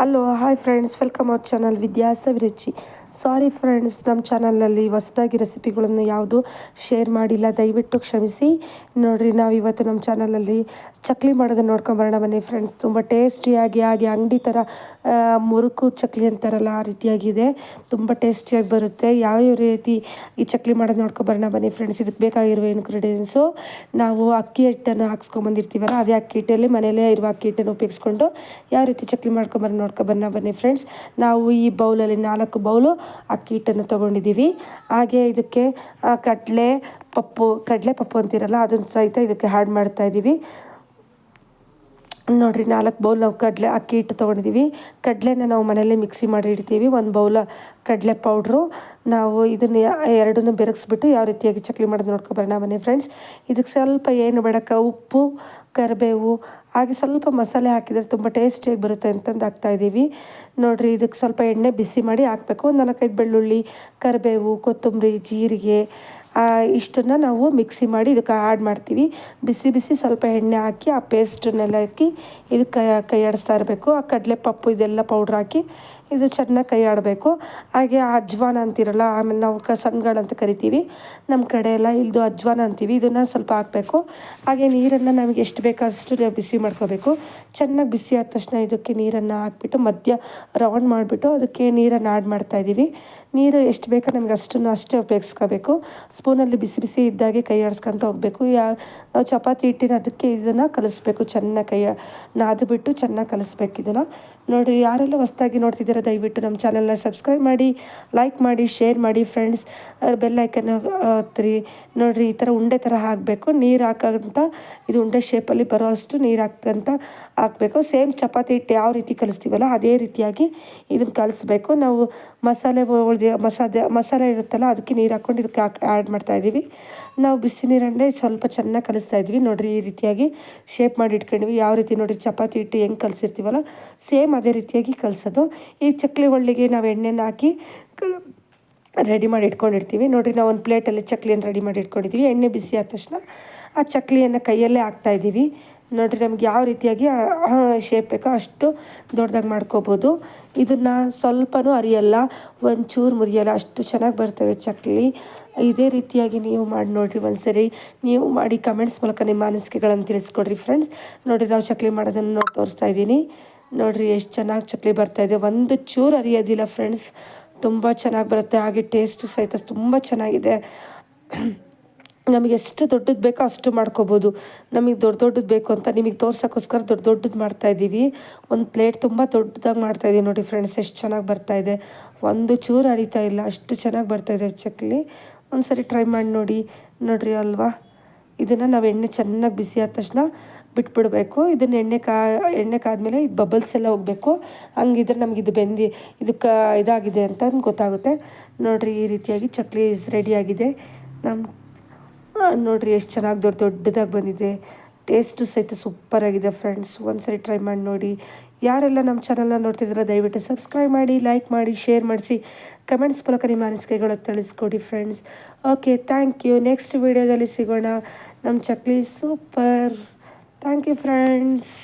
Hello hi friends welcome our channel Vidyas Viruchi sorry friends ನಮ್ಮ ಚಾನಲಲ್ಲಿ ಹೊಸದಾಗಿ ರೆಸಿಪಿಗಳನ್ನು ಯಾವುದು ಶೇರ್ ಮಾಡಿಲ್ಲ, ದಯವಿಟ್ಟು ಕ್ಷಮಿಸಿ. ನೋಡಿರಿ, ನಾವು ಇವತ್ತು ನಮ್ಮ ಚಾನಲಲ್ಲಿ ಚಕ್ಲಿ ಮಾಡೋದನ್ನು ನೋಡ್ಕೊಂಬರೋಣ ಬನ್ನಿ ಫ್ರೆಂಡ್ಸ್ ತುಂಬ ಟೇಸ್ಟಿಯಾಗಿ ಹಾಗೆ ಅಂಗಡಿ ಥರ ಮುರುಕು ಚಕ್ಲಿ ಅಂತಾರಲ್ಲ, ಆ ರೀತಿಯಾಗಿದೆ. ತುಂಬ ಟೇಸ್ಟಿಯಾಗಿ ಬರುತ್ತೆ. ಯಾವ್ಯಾವ ರೀತಿ ಈ ಚಕ್ಲಿ ಮಾಡೋದು ನೋಡ್ಕೊಂಬರೋಣ ಬನ್ನಿ ಫ್ರೆಂಡ್ಸ್ ಇದಕ್ಕೆ ಬೇಕಾಗಿರುವ ಇನ್ಗ್ರೀಡಿಯೆಂಟ್ಸು ನಾವು ಅಕ್ಕಿ ಹಿಟ್ಟನ್ನು ಹಾಕ್ಸ್ಕೊಂಬಂದಿರ್ತೀವಲ್ಲ ಅದೇ ಅಕ್ಕಿ ಹಿಟ್ಟಲ್ಲಿ ಮನೆಯಲ್ಲೇ ಇರುವ ಅಕ್ಕಿ ಹಿಟ್ಟನ್ನು ಉಪಯೋಗಿಸ್ಕೊಂಡು ಯಾವ ರೀತಿ ಚಕ್ಲಿ ಮಾಡ್ಕೊಂಬರೋಣ ನೋಡ್ಕೊಬನ್ನ ಬನ್ನಿ ಫ್ರೆಂಡ್ಸ್ ನಾವು ಈ ಬೌಲಲ್ಲಿ ನಾಲ್ಕು ಬೌಲು ಅಕ್ಕಿ ಹಿಟ್ಟನ್ನು ತೊಗೊಂಡಿದ್ದೀವಿ. ಹಾಗೆ ಇದಕ್ಕೆ ಕಡಲೆ ಪಪ್ಪು ಕಡಲೆ ಪಪ್ಪು ಅಂತಿರಲ್ಲ, ಅದನ್ನು ಸಹಿತ ಇದಕ್ಕೆ ಆ್ಯಡ್ ಮಾಡ್ತಾಯಿದ್ದೀವಿ ನೋಡಿರಿ, ನಾಲ್ಕು ಬೌಲ್ ನಾವು ಕಡಲೆ ಅಕ್ಕಿ ಹಿಟ್ಟು ತೊಗೊಂಡಿದ್ದೀವಿ ಕಡಲೆನ ನಾವು ಮನೆಯಲ್ಲೇ ಮಿಕ್ಸಿ ಮಾಡಿ ಇಡ್ತೀವಿ. ಒಂದು ಬೌಲ ಕಡಲೆ ಪೌಡ್ರು ನಾವು ಇದನ್ನು ಎರಡನ್ನು ಬೆರಗಿಸ್ಬಿಟ್ಟು ಯಾವ ರೀತಿಯಾಗಿ ಚಕ್ಲಿ ಮಾಡೋದು ನೋಡ್ಕೊಬರೋಣ ಮನೆ ಫ್ರೆಂಡ್ಸ್ ಇದಕ್ಕೆ ಸ್ವಲ್ಪ ಏನು ಬೇಡಕ್ಕ ಉಪ್ಪು ಕರಿಬೇವು, ಹಾಗೆ ಸ್ವಲ್ಪ ಮಸಾಲೆ ಹಾಕಿದರೆ ತುಂಬ ಟೇಸ್ಟಿಯಾಗಿ ಬರುತ್ತೆ ಅಂತಂದು ಹಾಕ್ತಾಯಿದ್ದೀವಿ ನೋಡಿರಿ ಇದಕ್ಕೆ ಸ್ವಲ್ಪ ಎಣ್ಣೆ ಬಿಸಿ ಮಾಡಿ ಹಾಕಬೇಕು. ಒಂದು ನಾಲ್ಕೈದು ಬೆಳ್ಳುಳ್ಳಿ, ಕರಿಬೇವು, ಕೊತ್ತಂಬರಿ, ಜೀರಿಗೆ ಇಷ್ಟನ್ನು ನಾವು ಮಿಕ್ಸಿ ಮಾಡಿ ಇದಕ್ಕೆ ಆ್ಯಡ್ ಮಾಡ್ತೀವಿ. ಬಿಸಿ ಬಿಸಿ ಸ್ವಲ್ಪ ಎಣ್ಣೆ ಹಾಕಿ, ಆ ಪೇಸ್ಟನ್ನೆಲ್ಲ ಹಾಕಿ ಇದಕ್ಕೆ ಕೈ ಆಡಿಸ್ತಾ ಇರಬೇಕು. ಆ ಕಡಲೆ ಪಪ್ಪು ಇದೆಲ್ಲ ಪೌಡ್ರ್ ಹಾಕಿ ಇದು ಚೆನ್ನಾಗಿ ಕೈ ಆಡಬೇಕು ಹಾಗೆ ಅಜ್ವಾನ ಅಂತಿರಲ್ಲ, ಆಮೇಲೆ ನಾವು ಕ ಅಂತ ಕರಿತೀವಿ. ನಮ್ಮ ಕಡೆ ಎಲ್ಲ ಇಲ್ದು ಅಜ್ವಾನ ಅಂತೀವಿ. ಇದನ್ನು ಸ್ವಲ್ಪ ಹಾಕಬೇಕು. ಹಾಗೆ ನೀರನ್ನು ನಮಗೆ ಎಷ್ಟು ಬೇಕೋ ಅಷ್ಟು ಬಿಸಿ ಮಾಡ್ಕೋಬೇಕು. ಚೆನ್ನಾಗಿ ಬಿಸಿ ಆದ ತಕ್ಷಣ ಇದಕ್ಕೆ ನೀರನ್ನು ಹಾಕ್ಬಿಟ್ಟು ಮಧ್ಯ ರೌಂಡ್ ಮಾಡಿಬಿಟ್ಟು ಅದಕ್ಕೆ ನೀರನ್ನು ಆ್ಯಡ್ ಮಾಡ್ತಾಯಿದ್ದೀವಿ ನೀರು ಎಷ್ಟು ಬೇಕೋ ನಮಗೆ ಅಷ್ಟನ್ನು ಅಷ್ಟೇ ಉಪಯೋಗಿಸ್ಕೋಬೇಕು. ಸ್ಪೂನಲ್ಲಿ ಬಿಸಿ ಬಿಸಿ ಇದ್ದಾಗೆ ಕೈ ಆಡಿಸ್ಕೊತ ಹೋಗಬೇಕು. ಯಾ, ನಾವು ಚಪಾತಿ ಹಿಟ್ಟಿನ ಅದಕ್ಕೆ ಇದನ್ನು ಕಲಿಸ್ಬೇಕು. ಚೆನ್ನಾಗಿ ಕೈ, ನಾದಿಬಿಟ್ಟು ಚೆನ್ನಾಗಿ ಕಲಿಸ್ಬೇಕು ಇದನ್ನು. ನೋಡಿರಿ ಯಾರೆಲ್ಲ ಹೊಸ್ದಾಗಿ ನೋಡ್ತಿದ್ದೀರ, ದಯವಿಟ್ಟು ನಮ್ಮ ಚಾನಲ್ನ ಸಬ್ಸ್ಕ್ರೈಬ್ ಮಾಡಿ, ಲೈಕ್ ಮಾಡಿ, ಶೇರ್ ಮಾಡಿ ಫ್ರೆಂಡ್ಸ್. ಬೆಲ್ ಐಕನ್ ಹತ್ತಿರಿ ನೋಡಿರಿ, ಈ ಥರ ಉಂಡೆ ಥರ ಹಾಕಬೇಕು. ನೀರು ಹಾಕೋಂಥ ಇದು ಉಂಡೆ ಶೇಪಲ್ಲಿ ಬರೋ ಅಷ್ಟು ನೀರು ಹಾಕ್ತಂತ ಹಾಕಬೇಕು. ಸೇಮ್ ಚಪಾತಿ ಹಿಟ್ಟು ಯಾವ ರೀತಿ ಕಲಿಸ್ತೀವಲ್ಲ, ಅದೇ ರೀತಿಯಾಗಿ ಇದನ್ನು ಕಲಿಸ್ಬೇಕು. ನಾವು ಮಸಾಲೆ ಉಳ್ದು ಮಸಾಲೆ ಮಸಾಲೆ ಇರುತ್ತಲ್ಲ, ಅದಕ್ಕೆ ನೀರು ಹಾಕ್ಕೊಂಡು ಇದಕ್ಕೆ ಹಾಕಿ ಆ್ಯಡ್ ಮಾಡ್ತಾಯಿದ್ದೀವಿ ನಾವು ಬಿಸಿ ನೀರನ್ನೇ ಸ್ವಲ್ಪ ಚೆನ್ನಾಗಿ ಕಲಿಸ್ತಾ ಇದ್ವಿ. ನೋಡಿರಿ, ಈ ರೀತಿಯಾಗಿ ಶೇಪ್ ಮಾಡಿ ಇಟ್ಕೊಂಡ್ವಿ. ಯಾವ ರೀತಿ ನೋಡಿರಿ, ಚಪಾತಿ ಹಿಟ್ಟು ಹೆಂಗೆ ಕಲಿಸಿರ್ತೀವಲ್ಲ, ಸೇಮ್ ಅದೇ ರೀತಿಯಾಗಿ ಕಲಿಸೋದು. ಈ ಚಕ್ಲಿ ಒಳ್ಳಿಗೆ ನಾವು ಎಣ್ಣೆನ ಹಾಕಿ ರೆಡಿ ಮಾಡಿ ಇಟ್ಕೊಂಡಿರ್ತೀವಿ. ನೋಡಿರಿ ನಾವು ಒಂದು ಪ್ಲೇಟಲ್ಲಿ ಚಕ್ಲಿಯನ್ನು ರೆಡಿ ಮಾಡಿ ಇಟ್ಕೊಂಡಿದ್ದೀವಿ ಎಣ್ಣೆ ಬಿಸಿ ಆದ ತಕ್ಷಣ ಆ ಚಕ್ಲಿಯನ್ನು ಕೈಯಲ್ಲೇ ಹಾಕ್ತಾ ಇದ್ದೀವಿ ನೋಡಿರಿ ನಮ್ಗೆ ಯಾವ ರೀತಿಯಾಗಿ ಶೇಪ್ ಬೇಕೋ ಅಷ್ಟು ದೊಡ್ಡದಾಗಿ ಮಾಡ್ಕೋಬೋದು. ಇದನ್ನು ಸ್ವಲ್ಪನೂ ಅರಿಯಲ್ಲ ಒಂಚೂರು ಮುರಿಯಲ್ಲ. ಅಷ್ಟು ಚೆನ್ನಾಗಿ ಬರ್ತವೆ ಚಕ್ಲಿ. ಇದೇ ರೀತಿಯಾಗಿ ನೀವು ಮಾಡಿ ನೋಡಿರಿ ಒಂದ್ಸರಿ. ನೀವು ಮಾಡಿ ಕಮೆಂಟ್ಸ್ ಮೂಲಕ ನಿಮ್ಮ ಅನಿಸಿಕೆಗಳನ್ನು ತಿಳಿಸ್ಕೊಡ್ರಿ ಫ್ರೆಂಡ್ಸ್ ನೋಡಿರಿ ನಾವು ಚಕ್ಲಿ ಮಾಡೋದನ್ನು ನೋಡಿ ತೋರಿಸ್ತಾ ಇದ್ದೀನಿ ನೋಡಿರಿ, ಎಷ್ಟು ಚೆನ್ನಾಗಿ ಚಕ್ಲಿ ಬರ್ತಾಯಿದೆ ಒಂದು ಚೂರು ಅರಿಯೋದಿಲ್ಲ ಫ್ರೆಂಡ್ಸ್ ತುಂಬ ಚೆನ್ನಾಗಿ ಬರುತ್ತೆ. ಹಾಗೆ ಟೇಸ್ಟ್ ಸಹಿತ ತುಂಬ ಚೆನ್ನಾಗಿದೆ. ನಮಗೆ ಎಷ್ಟು ದೊಡ್ಡದು ಬೇಕೋ ಅಷ್ಟು ಮಾಡ್ಕೋಬೋದು. ನಮಗೆ ದೊಡ್ಡ ದೊಡ್ಡದು ಬೇಕು ಅಂತ ನಿಮಗೆ ತೋರ್ಸೋಕ್ಕೋಸ್ಕರ ದೊಡ್ಡ ದೊಡ್ಡದು ಮಾಡ್ತಾಯಿದ್ದೀವಿ ಒಂದು ಪ್ಲೇಟ್ ತುಂಬ ದೊಡ್ಡದಾಗಿ ಮಾಡ್ತಾಯಿದ್ದೀವಿ ನೋಡಿ ಫ್ರೆಂಡ್ಸ್ ಎಷ್ಟು ಚೆನ್ನಾಗಿ ಬರ್ತಾಯಿದೆ ಒಂದು ಚೂರು ಅರಿತಾ ಇಲ್ಲ. ಅಷ್ಟು ಚೆನ್ನಾಗಿ ಬರ್ತಾಯಿದೆ ಚಕ್ಲಿ. ಒಂದು ಸರಿ ಟ್ರೈ ಮಾಡಿ ನೋಡಿ. ನೋಡಿರಿ ಅಲ್ವಾ? ಇದನ್ನು ನಾವು ಎಣ್ಣೆ ಚೆನ್ನಾಗಿ ಬಿಸಿ ಆದ ತಕ್ಷಣ ಬಿಟ್ಬಿಡಬೇಕು. ಇದನ್ನು ಎಣ್ಣೆ ಕಾ, ಎಣ್ಣೆ ಕಾದ್ಮೇಲೆ ಇದು ಬಬಲ್ಸ್ ಎಲ್ಲ ಹೋಗಬೇಕು. ಹಂಗಿದ್ರೆ ನಮ್ಗೆ ಇದು ಬೆಂದಿ, ಇದಕ್ಕೆ ಇದಾಗಿದೆ ಅಂತ ಗೊತ್ತಾಗುತ್ತೆ. ನೋಡಿರಿ ಈ ರೀತಿಯಾಗಿ ಚಕ್ಲಿ ರೆಡಿಯಾಗಿದೆ ನಮ್ಮ ನೋಡಿರಿ ಎಷ್ಟು ಚೆನ್ನಾಗಿ ದೊಡ್ಡ ದೊಡ್ಡದಾಗಿ ಬಂದಿದೆ. ಟೇಸ್ಟು ಸಹಿತ ಸೂಪರಾಗಿದೆ ಫ್ರೆಂಡ್ಸ್ ಒಂದು ಸರಿ ಟ್ರೈ ಮಾಡಿ ನೋಡಿ. ಯಾರೆಲ್ಲ ನಮ್ಮ ಚಾನಲ್ನ ನೋಡ್ತಿದ್ದೀರ ದಯವಿಟ್ಟು ಸಬ್ಸ್ಕ್ರೈಬ್ ಮಾಡಿ ಲೈಕ್ ಮಾಡಿ ಶೇರ್ ಮಾಡಿಸಿ. ಕಮೆಂಟ್ಸ್ ಮೂಲಕ ನಿಮ್ಮ ಅನಿಸಿಕೆಗಳು ತಿಳಿಸ್ಕೊಡಿ friends okay thank you next ವೀಡಿಯೋದಲ್ಲಿ ಸಿಗೋಣ. ನಮ್ಮ chakli super thank you friends